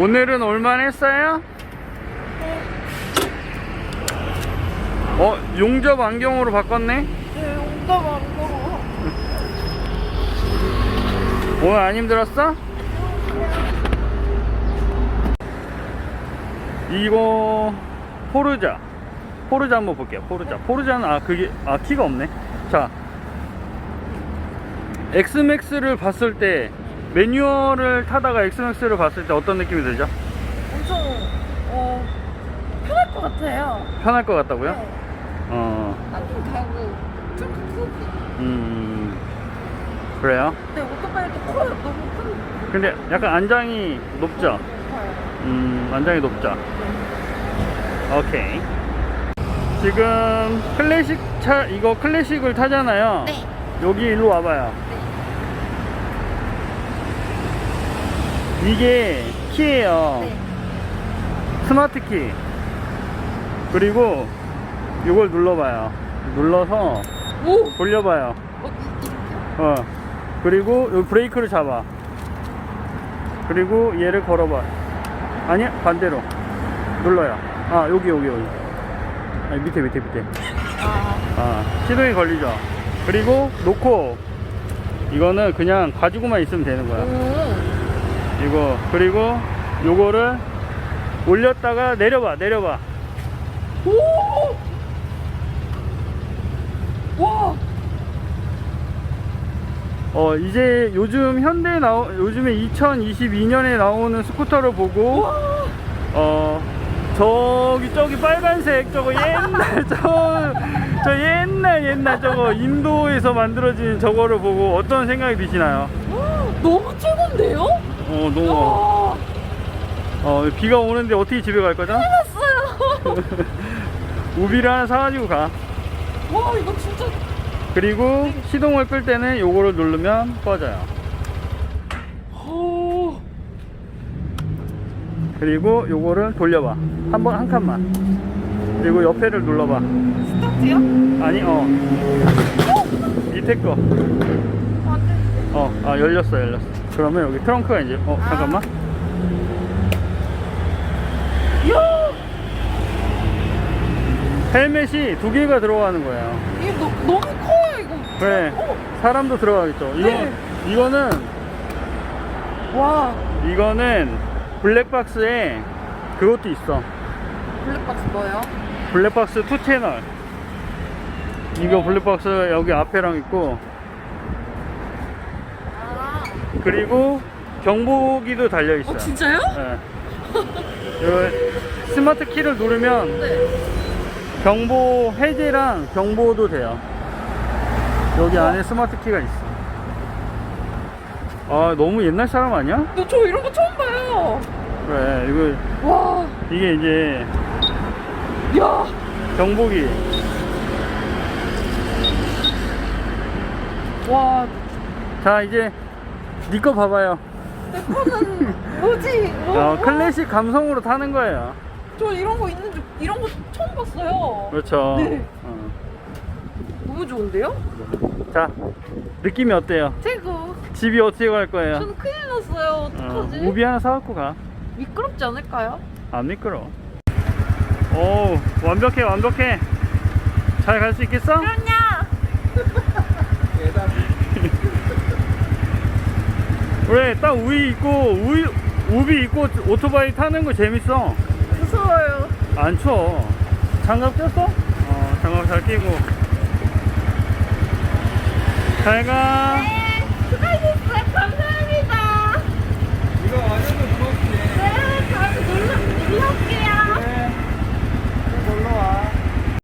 오늘은 올만 했어요? 어, 용접 안경으로 바꿨네? 네, 온다 말고. 오늘 안 힘들었어? 이거 포르자 포르자 한번 볼게요 포르자 포르자는 아 그게 아 키가 없네 자 엑스맥스를 봤을 때 매뉴얼을 타다가 엑스맥스를 봤을 때 어떤 느낌이 들죠? 엄청, 어, 편할 것 같아요. 편할 것 같다고요? 네. 어, 안좀 가고, 좀 크고. 음, 그래요? 근데 오토바이도 커요. 너무 큰. 근데 약간 안장이 높죠? 커요. 음, 안장이 높죠? 오케이. 지금 클래식 차, 이거 클래식을 타잖아요. 네. 여기 일로 와봐요. 이게 키예요. 네. 스마트 키. 그리고 이걸 눌러봐요. 눌러서 오! 돌려봐요. 어? 어. 그리고 요 브레이크를 잡아. 그리고 얘를 걸어봐. 아니야, 반대로. 눌러요. 아, 여기, 여기, 여기. 아니, 밑에, 밑에, 밑에. 아, 아, 시동이 걸리죠. 그리고 놓고, 이거는 그냥 가지고만 있으면 되는 거야. 오. 이거, 그리고 요거를 올렸다가 내려봐, 내려봐. 오! 와! 어, 이제 요즘 현대에 나오, 요즘에 2022년에 나오는 스쿠터를 보고, 와! 어 저기 저기 빨간색 저거 옛날 저, 저 옛날 옛날 저거 인도에서 만들어진 저거를 보고 어떤 생각이 드시나요? 너무 최고인데요? 어 너무 와! 어 비가 오는데 어떻게 집에 갈 거죠? 끝났어요! 우비를 하나 사가지고 가. 와, 이거 진짜. 그리고 시동을 끌 때는 요거를 누르면 꺼져요. 오. 그리고 요거를 돌려봐. 한 번 한 칸만. 그리고 옆에를 눌러봐. 스타트요? 아니 어 밑에 거. 안 돼. 어, 아 열렸어, 열렸어. 그러면 여기 트렁크가 이제, 어, 아. 잠깐만. 이야! 헬멧이 두 개가 들어가는 거예요. 이게 너, 너무 커요, 이거. 그래, 어, 사람도 들어가겠죠. 이거, 네. 이거는, 와, 이거는 블랙박스에 그것도 있어. 블랙박스 뭐예요? 블랙박스 2 채널. 이거 블랙박스 여기 앞에랑 있고, 아, 그리고 경보기도 달려 있어요. 어, 진짜요? 네. 스마트 키를 누르면 네. 경보 해제랑 경보도 돼요. 여기 안에 스마트 키가 있어. 아 너무 옛날 사람 아니야? 너 저 이런 거 처음 봐요. 그래 이거 와, 이게 이제 야, 경보기. 와, 자 이제 니거 봐봐요. 내 거는 뭐지? 뭐, 어, 클래식 감성으로 타는 거예요. 저 이런 거 있는 줄, 이런 거 처음 봤어요. 그렇죠. 네. 어. 너무 좋은데요? 자 느낌이 어때요? 최고. 집이 어떻게 갈 거예요? 저는 큰일 났어요. 어, 어떡하지? 우비 하나 사갖고 가. 미끄럽지 않을까요? 안 미끄러. 오 완벽해 완벽해. 잘 갈 수 있겠어? 그러냐? 그 래딱 우위 있고 우위 우비 있고 오토바이 타는 거 재밌어 무서워요. 안 추워 장갑 꼈어? 어 장갑 잘 끼고 잘 가 네, 수고하셨습니다.